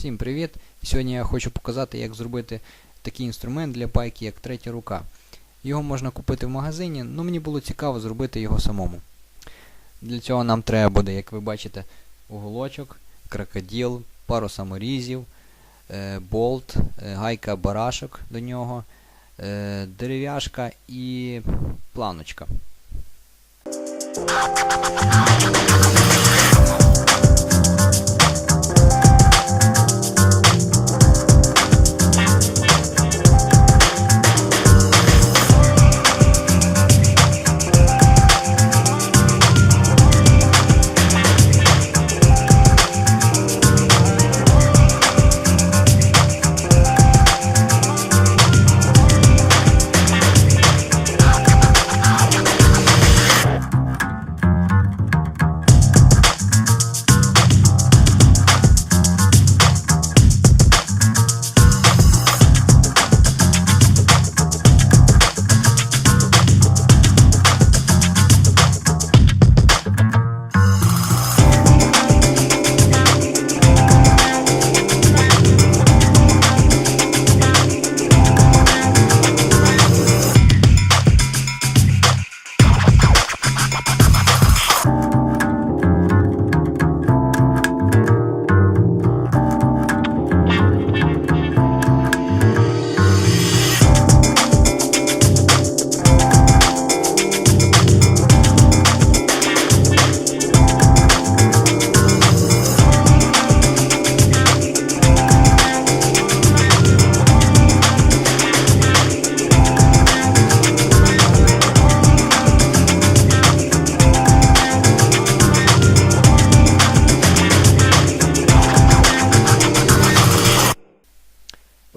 Всім привіт! Сьогодні я хочу показати, як зробити такий інструмент для пайки, як третя рука. Його можна купити в магазині, але мені було цікаво зробити його самому. Для цього нам треба буде, як ви бачите, уголочок, крокодил, пару саморізів, е, болт, е, гайка барашок до нього, е, дерев'яшка і планочка.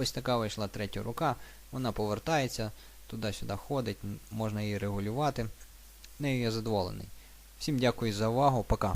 Ось така вийшла третя рука. Вона повертається, туди-сюди ходить, можна її регулювати. Нею я задоволений. Всім дякую за увагу, пока.